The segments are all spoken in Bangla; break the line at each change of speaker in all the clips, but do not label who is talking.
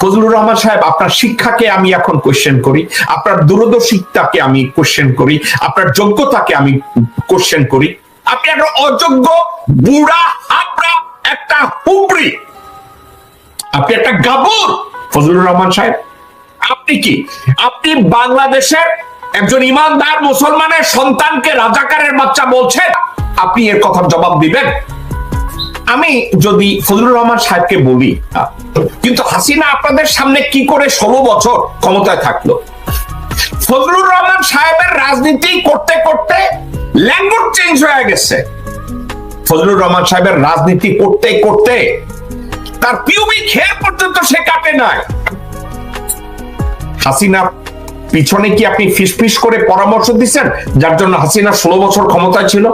ফজলুর রহমান সাহেব, আপনার শিক্ষাকে আমি এখন কোশ্চেন করি, আপনার দূরদর্শিতাকে আমি কোশ্চেন করি, আপনার যোগ্যতাকে আমি কোশ্চেন করি। আপনি একটা অযোগ্য বুড়া, হাবড়া, একটা হুবড়ি। আপনি একটা গাবুর, ফজলুর রহমান সাহেব। আপনি কি? আপনি বাংলাদেশের একজন ইমানদার মুসলমানের সন্তানকে রাজাকারের বাচ্চা বলছেন, আপনি এর কথার জবাব দিবেন। আমি যদি ফজলুর রহমান সাহেবকে বলি কিন্তু হাসিনা আপনাদের সামনে কি করে ষোলো বছর ক্ষমতায় থাকল? ফজলুর রহমান সাহেবের রাজনীতি করতে করতে ল্যাঙ্গুয়েজ চেঞ্জ হয়ে গেছে। ফজলুর রহমান সাহেবের রাজনীতি করতে করতে তার পিউবি খেয়ার পর্যন্ত সে কাটে নাই। হাসিনা পিছনে কি আপনি ফিসফিস করে পরামর্শ দিচ্ছেন? যার জন্য হাসিনা ষোলো বছর ক্ষমতায় ছিল।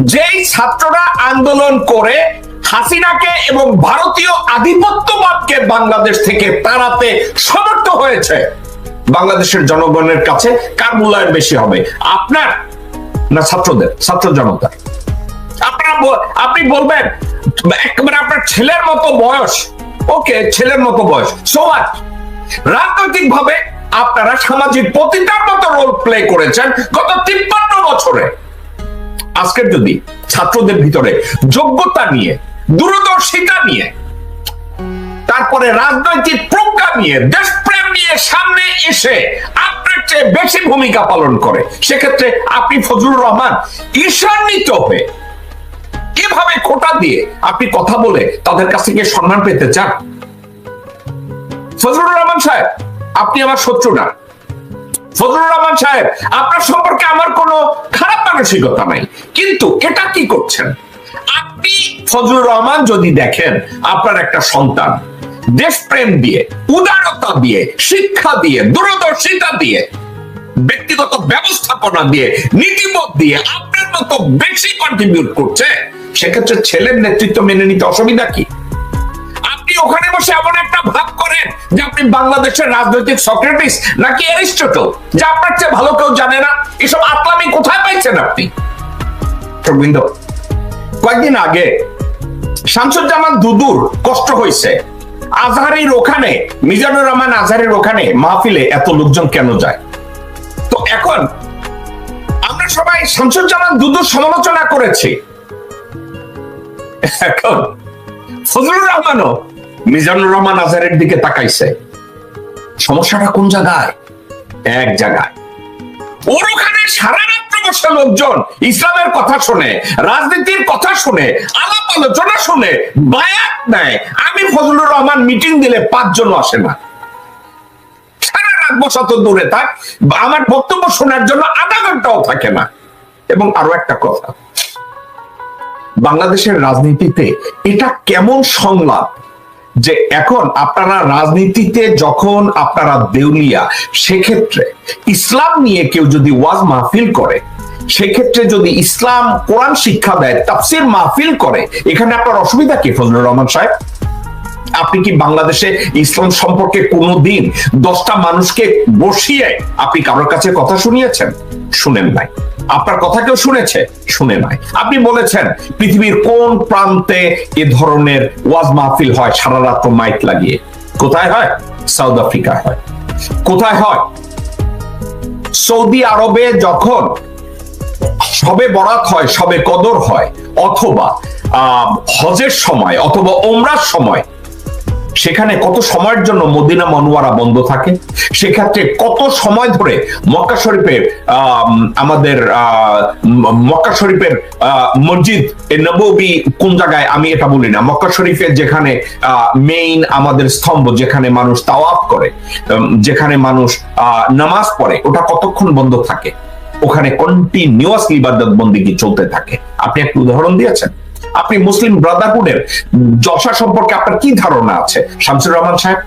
যেই ছাত্ররা আন্দোলন করে হাসিনাকে এবং ভারতীয় আধিপত্যবাদকে বাংলাদেশ থেকে তাড়াতে সমর্থ হয়েছে। বাংলাদেশের জনগণের কাছে কার মূল্যায়ন বেশি হবে? আপনার না ছাত্রদের? ছাত্র জনতা? আপনারা আপনি বলবেন, একেবারে আপনার ছেলের মতো বয়স। ওকে, ছেলের মতো বয়স। সোয়াট রাজনৈতিক ভাবে আপনারা সামাজিক প্রতিটার মতো রোল প্লে করেছেন গত তিপ্পান্ন বছরে। আজকের যদি ছাত্রদের ভিতরে যোগ্যতা নিয়ে দূরদর্শিতা নিয়ে, তারপরে রাজনৈতিক প্রজ্ঞা নিয়ে, দেশপ্রেম নিয়ে সামনে এসে আপনার চেয়ে বেশি ভূমিকা পালন করে। সেক্ষেত্রে আপনি ফজলুর রহমান ঈশান্বিত হয়ে কীভাবে খোটা দিয়ে আপনি কথা বলে তাদের কাছ থেকে সম্মান পেতে চান? ফজলুর রহমান সাহেব, আপনি আমার শত্রু না। ফজলুর রহমান সাহেব, আপনার সম্পর্কে আমার কোনো খারাপ মানসিকতা নাই। কিন্তু এটা কি করছেন? আপনি ফজলুর রহমান যদি দেখেন, আপনার একটা সন্তান, দেশপ্রেম দিয়ে, উদারতা দিয়ে, শিক্ষা দিয়ে, দূরদর্শিতা দিয়ে, ব্যক্তিগত ব্যবস্থাপনা দিয়ে দিয়ে আপনার মতো বেশি কন্ট্রিবিউট করছে, সেক্ষেত্রে ছেলের নেতৃত্ব মেনে নিতে অসুবিধা কি? আপনি ওখানে বসে এমন একটা ভাব করেন যে আপনি বাংলাদেশের রাজনৈতিক সক্রেটিস নাকি অ্যারিস্টটল, যে আপনার চেয়ে ভালো কেউ জানে না। এসব আতলামি কোথায় পাইছেন আপনি? গোবিন্দ কয়েকদিন আগে শামসুজ্জামান দুদুর কষ্ট হয়েছে আজহারির ওখানে, মিজানুর রহমান আজহারির ওখানে মাহফিলে এত লোকজন কেন যায়? তো এখন আমরা সবাই শামসুজ্জামান দুদুর সমালোচনা করেছি। এখন ফজলুর রহমানও মিজানুর রহমান আজহারের দিকে তাকাইছে। সমস্যাটা কোন জায়গায়? এক জায়গায়। ওর ওখানে সারা রাত্র বসে লোকজন ইসলামের কথা শুনে, রাজনীতির কথা শুনে, আলাপ আলোচনা শুনে বায়াত নেয়। আমি ফজলুর রহমান মিটিং দিলে পাঁচজন আসে না। সারা রাত দূরে থাক। আমার বক্তব্য শোনার জন্য আধা ঘন্টাও থাকে না। এবং আরও একটা কথা, বাংলাদেশের রাজনীতিতে এটা কেমন সংলাপ যে এখন আপনারা রাজনীতিতে যখন আপনারা দেউলিয়া, সেক্ষেত্রে ইসলাম নিয়ে কেউ যদি ওয়াজ মাহফিল করে সেক্ষেত্রে যদি ইসলাম, কোরআন শিক্ষা দেয়, তাফসির মাহফিল করে, এখানে আপনার অসুবিধা কি, ফজলুর রহমান সাহেব? আপনি কি বাংলাদেশে ইসলাম সম্পর্কে কোনোদিন দশটা মানুষকে বসিয়ে আপনি কারোর কাছে কথা শুনিয়েছেন? শুনেন নাই। আপনার কথা কেউ শুনেছে? শুনে নাই। আপনি বলেছেন, পৃথিবীর কোন প্রান্তে এ ধরনের ওয়াজ মাহফিল হয়? সারা রাত মাইক লাগিয়ে। কোথায় হয়? সাউথ আফ্রিকায় হয়। কোথায় হয়? সৌদি আরবে যখন সবে বরাত হয়, সবে কদর হয়, অথবা হজের সময় অথবা ওমরার সময়, সেখানে কত সময়ের জন্য মদিনা মনোয়ারা বন্ধ থাকে? সেক্ষেত্রে কত সময় ধরে মক্কা শরীফের আমাদের মক্কা শরীফের মসজিদ এ নববী কোন জায়গায়? আমি এটা বলি না। মক্কা শরীফের যেখানে মেইন আমাদের স্তম্ভ, যেখানে মানুষ তাওয়াফ করে যেখানে মানুষ নামাজ পড়ে, ওটা কতক্ষণ বন্ধ থাকে? ওখানে কন্টিনিউয়াসলি ইবাদত বন্দিগি চলতে থাকে। আপনি একটা উদাহরণ দিয়েছেন? আপনি মুসলিম ব্রাদারহুডের জশা সম্পর্কে আপনার কি ধারণা আছে? শামসুর রহমান সাহেব,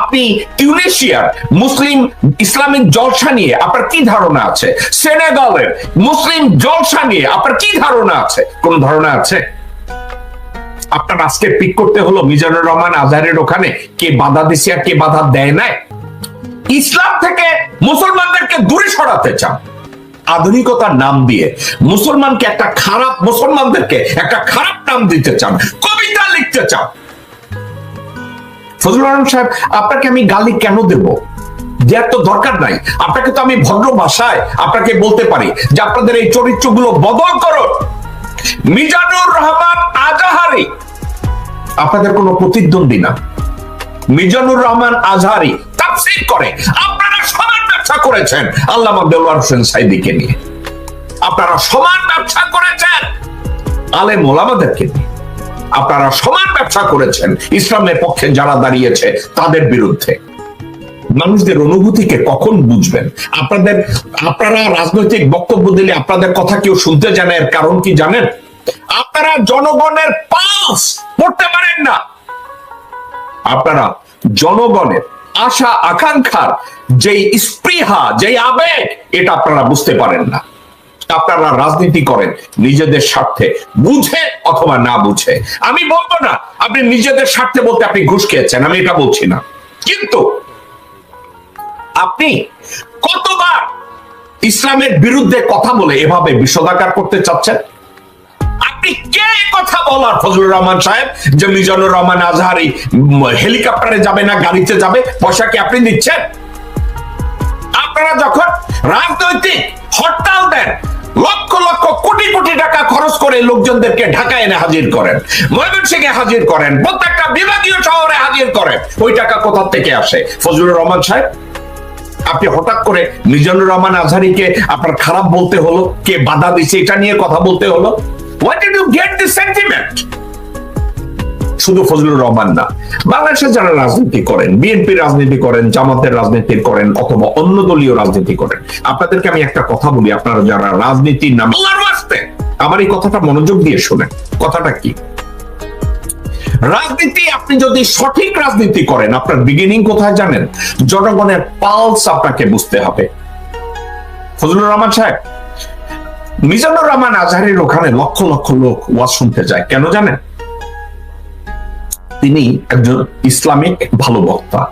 আপনি টিউনেশিয়ার মুসলিম ইসলামিক জলসা নিয়ে আপনার কি ধারণা আছে? সেনেগালের মুসলিম জলসা নিয়ে আপনার কি ধারণা আছে? কোন ধারণা আছে? আপনার আজকে পিক করতে হলো মিজানুর রহমান আজহারের ওখানে, কে বাধা দিছে আর কে বাধা দেয় নাই? ইসলাম থেকে মুসলমানদেরকে দূরে সরাতে চান। আধুনিকতার নাম দিয়ে মুসলমানকে একটা খারাপ, মুসলমানদেরকে একটা খারাপ নাম দিতে চান, কবিতা লিখতে চান। ফজলুর রহমান সাহেব, আপনাকে আমি গালি কেন দেব? দেওয়ার তো দরকার নাই। আপনাকে তো আমি ভদ্র ভাষায় আপনাকে বলতে পারি যে আপনাদের এই চরিত্রগুলো বদল করো মিজানুর রহমান আজাহারি। আপনাদের কোনো প্রতিদ্বন্দ্বী না। মিজানুর রহমান আজহারি তাফসীর করে। ব্যবসা করেছেন। আল্লামা দেওয়ার হোসেন সাইদিকে নিয়ে। আপনারা সমান ব্যবসা করেছেন আলে মোলামাদেরকে নিয়ে। আপনারা সমান ব্যবসা করেছেন, ইসলামের পক্ষে যারা দাঁড়িয়েছে, তাদের বিরুদ্ধে। মানুষদের অনুভূতিকে কখন বুঝবেন? আপনাদের, আপনারা রাজনৈতিক বক্তব্য দিলে আপনাদের কথা কেউ শুনতে জানে, এর কারণ কি জানেন? আপনারা জনগণের পালস পড়তে পারেন না। আপনারা জনগণের আশা আকাঙ্ক্ষার যেই স্পৃহা, যেই আবেগ, এটা আপনারা বুঝতে পারেন না। আপনারা রাজনীতি করেন নিজেদের স্বার্থে। বুঝে অথবা না বুঝে। আমি বলব না, আপনি নিজেদের স্বার্থে বলতে আপনি ঘুষ খেয়েছেন, আমি এটা বলছি না। কিন্তু আপনি কতবার ইসলামের বিরুদ্ধে কথা বলে এভাবে বিষদাকার করতে চাচ্ছেন? আপনি কে কথা বলার ফজলুর রহমান সাহেব যে মিজানুর রহমান আজহারি হেলিকপ্টারে যাবে না, গাড়িতে যাবে, পয়সা কি আপনি দিচ্ছেন আপনারা যখন রাজনৈতিক হরতাল দেন, লক্ষ লক্ষ কোটি কোটি টাকা খরচ করে লোকজনদেরকে ঢাকায় এনে হাজির করেন, ময়মনসিংহে হাজির করেন, প্রত্যেকটা বিভাগীয় শহরে হাজির করেন, ওই টাকা কোথা থেকে আসে? ফজলুর রহমান সাহেব, আপনি হঠাৎ করে মিজানুর রহমান আজহারিকে আপনার খারাপ বলতে হলো, কে বাধা দিচ্ছে এটা নিয়ে কথা বলতে হলো? What did you get this sentiment শুধু ফজলুর রহমান না বাংলাদেশে যারা রাজনীতি করেন বিএনপি রাজনীতি করেন, জামাতের রাজনীতি করেন, অথবা অন্য দলীয় রাজনীতি করেন, আপনাদেরকে আমি একটা কথা বলি, আপনারা যারা রাজনীতির নাম আমার এই কথাটা মনোযোগ দিয়ে শোনেন। কথাটা কি? রাজনীতি আপনি যদি সঠিক রাজনীতি করেন, আপনার বিগিনিং কোথায় জানেন? জনগণের পালস আপনাকে বুঝতে হবে। ফজলুর রহমান সাহেব মিজানুর রহমান আজহারের ওখানে লক্ষ লক্ষ লোক ওয়াজ শুনতে যায়। কেন জানেন? তিনি একজন ইসলামিক ভালো বক্তা।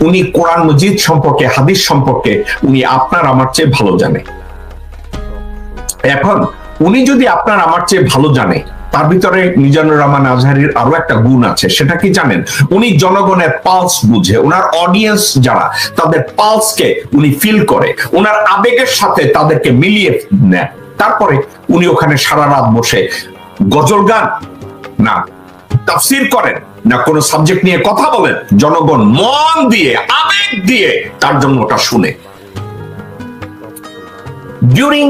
উনি কোরআন মজিদ সম্পর্কে, হাদিস সম্পর্কে উনি আপনার আমার চেয়ে ভালো জানে। এখন উনি যদি আপনার আমার চেয়ে ভালো জানে তার ভিতরে মিজানুর রহমান আজহারির আরও একটা গুণ আছে, সেটা কি জানেন? উনি জনগণের পালস বুঝে ওনার অডিয়েন্স যারা, তাদের পালসকে উনি ফিল করে ওনার আবেগের সাথে তাদেরকে মিলিয়ে নেন। তারপরে উনি ওখানে সারা রাত বসে গজল গান, না, তাফসির করেন, না কোন সাবজেক্ট নিয়ে কথা বলেন, জনগণ মন দিয়ে, আবেগ দিয়ে তার জন্য ওটা শুনে। ডিউরিং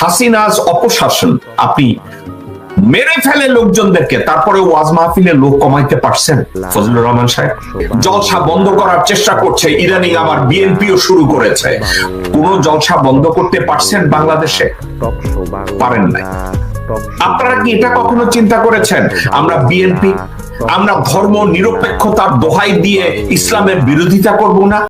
হাসিনাজ অপশাসন, আপনি মেরে ফেলে লোকজনদেরকে তারপরে ওয়াজ মাহফিলে লোক কমাইতে পারছেন ফজলুর রহমান সাহেব। জলসা বন্ধ করার চেষ্টা করছে ইদানিং আমার বিএনপিও শুরু করেছে। কোন জলসা বন্ধ করতে পারছেন বাংলাদেশে? পারেন নাই। আপনারা কি এটা কখনো চিন্তা করেছেন? আমরা বিএনপি আমরা ধর্ম নিরপেক্ষতার দোহাই দিয়ে ইসলামের বিরোধিতা করব না?